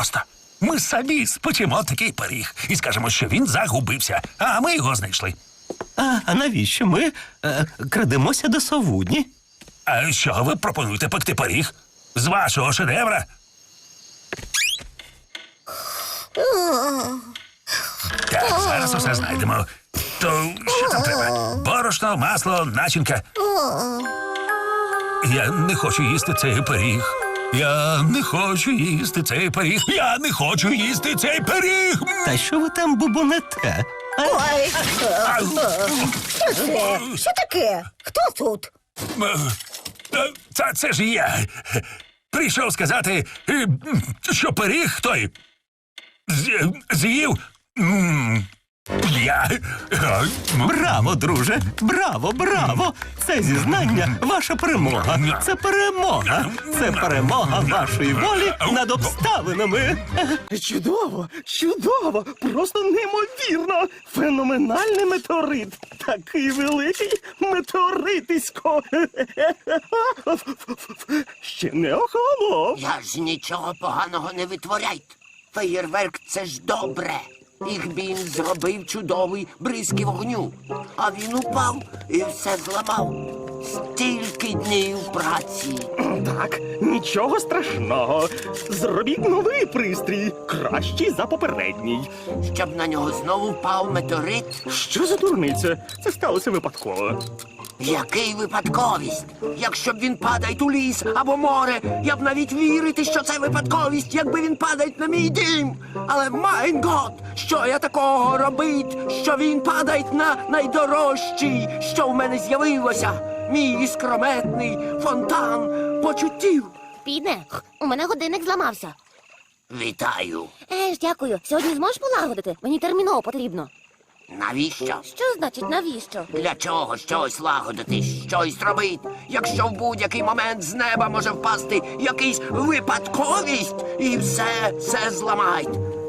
просто. Ми самі спечемо такий пиріг і скажемо, що він загубився, а ми його знайшли. А, а навіщо ми е, крадемося до совудні? А що ви пропонуєте пекти пиріг? З вашого шедевра? Так, зараз усе знайдемо. То що там треба? Борошно, масло, начинка. Я не хочу їсти цей пиріг. Я не хочу їсти цей пиріг. Я не хочу їсти цей пиріг. Та що ви там бубонете? А, Ой, що це? Що таке? Хто тут? Е, Це, це ж я. Прийшов сказати, е, що пиріг той з- з'їв. Я. Браво, друже! Браво, браво! Це зізнання ваша перемога. Це перемога. Це перемога вашої волі над обставинами. Чудово, чудово, просто неймовірно. Феноменальний метеорит. Такий великий метеоритисько. Ще не охолонув. Я ж нічого поганого не витворяйте. Феєрверк це ж добре. Їх він зробив чудовий бризки вогню. А він упав і все зламав. Стільки днів праці. Так, нічого страшного. Зробіть новий пристрій, кращий за попередній. Щоб на нього знову впав метеорит. Що за дурниця? Це сталося випадково. Який випадковість? Якщо б він падає у ліс або море, я б навіть вірити, що це випадковість, якби він падає на мій дім. Але майн год, що я такого робить, що він падає на найдорожчий, що в мене з'явилося. Мій іскрометний фонтан почуттів. Піде, у мене годинник зламався. Вітаю. Еж, дякую. Сьогодні зможеш полагодити? Мені терміново потрібно. Навіщо? Що значить навіщо? Для чого щось лагодити, щось робити, якщо в будь-який момент з неба може впасти якийсь випадковість і все, все зламають.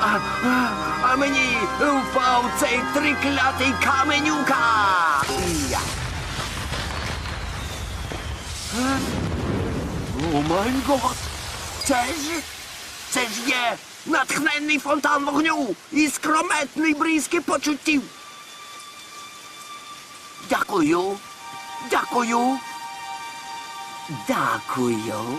А, а, а мені впав цей триклятий каменюка. Я. Е? О май гот! Це ж це ж є натхненний фонтан вогню і скрометний бризки почуттів. Дякую. Дякую. Дякую.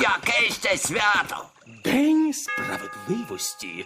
Яке ще свято? День справедливості.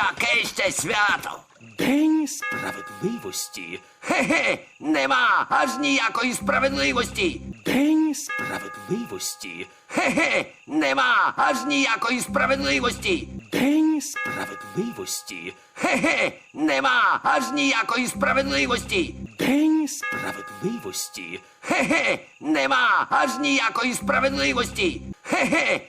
Яке ще свято? День справедливості. Хе-хе, нема аж ніякої справедливості. День справедливості. Хе-хе, нема аж ніякої справедливості. День справедливості. Хе-хе, нема аж ніякої справедливості. День справедливості. Хе-хе, нема аж ніякої справедливості. Хе-хе.